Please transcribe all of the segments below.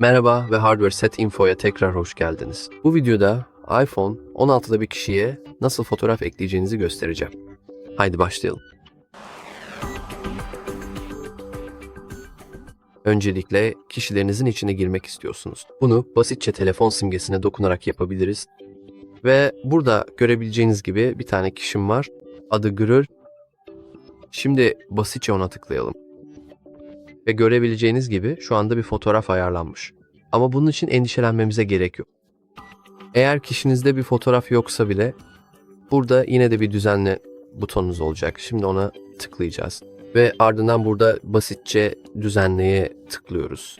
Merhaba ve Hardware Set Info'ya tekrar hoş geldiniz. Bu videoda iPhone 16'da bir kişiye nasıl fotoğraf ekleyeceğinizi göstereceğim. Haydi başlayalım. Öncelikle kişilerinizin içine girmek istiyorsunuz. Bunu basitçe telefon simgesine dokunarak yapabiliriz. Ve burada görebileceğiniz gibi bir tane kişim var. Adı Gürür. Şimdi basitçe ona tıklayalım. Ve görebileceğiniz gibi şu anda bir fotoğraf ayarlanmış. Ama bunun için endişelenmemize gerek yok. Eğer kişinizde bir fotoğraf yoksa bile burada yine de bir düzenle butonunuz olacak. Şimdi ona tıklayacağız. Ve ardından burada basitçe düzenleye tıklıyoruz.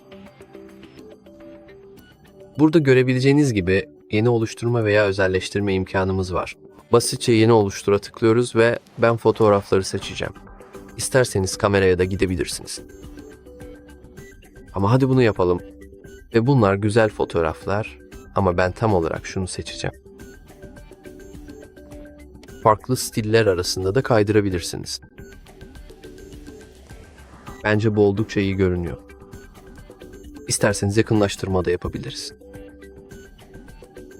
Burada görebileceğiniz gibi yeni oluşturma veya özelleştirme imkanımız var. Basitçe yeni oluştura tıklıyoruz ve ben fotoğrafları seçeceğim. İsterseniz kameraya da gidebilirsiniz. Ama hadi bunu yapalım. Ve bunlar güzel fotoğraflar ama ben tam olarak şunu seçeceğim. Farklı stiller arasında da kaydırabilirsiniz. Bence bu oldukça iyi görünüyor. İsterseniz yakınlaştırma da yapabiliriz.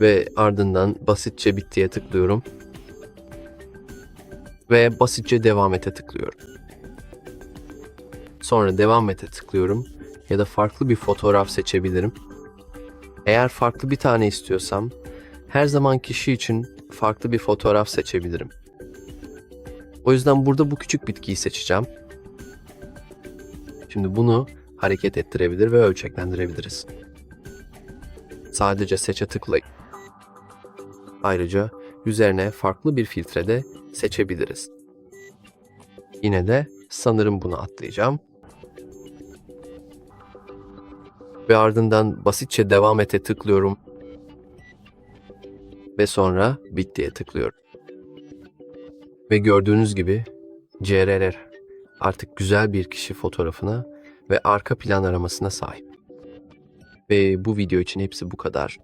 Ve ardından basitçe bittiye tıklıyorum. Ve basitçe devam ete tıklıyorum. Sonra devam ete tıklıyorum ya da farklı bir fotoğraf seçebilirim. Eğer farklı bir tane istiyorsam her zaman kişi için farklı bir fotoğraf seçebilirim. O yüzden burada bu küçük bitkiyi seçeceğim. Şimdi bunu hareket ettirebilir ve ölçeklendirebiliriz. Sadece seçe tıklayın. Ayrıca üzerine farklı bir filtre de seçebiliriz. Yine de sanırım bunu atlayacağım. Ve ardından basitçe devam ete tıklıyorum. Ve sonra bittiye tıklıyorum. Ve gördüğünüz gibi CRR artık güzel bir kişi fotoğrafına ve arka plan aramasına sahip. Ve bu video için hepsi bu kadar.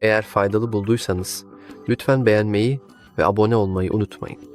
Eğer faydalı bulduysanız lütfen beğenmeyi ve abone olmayı unutmayın.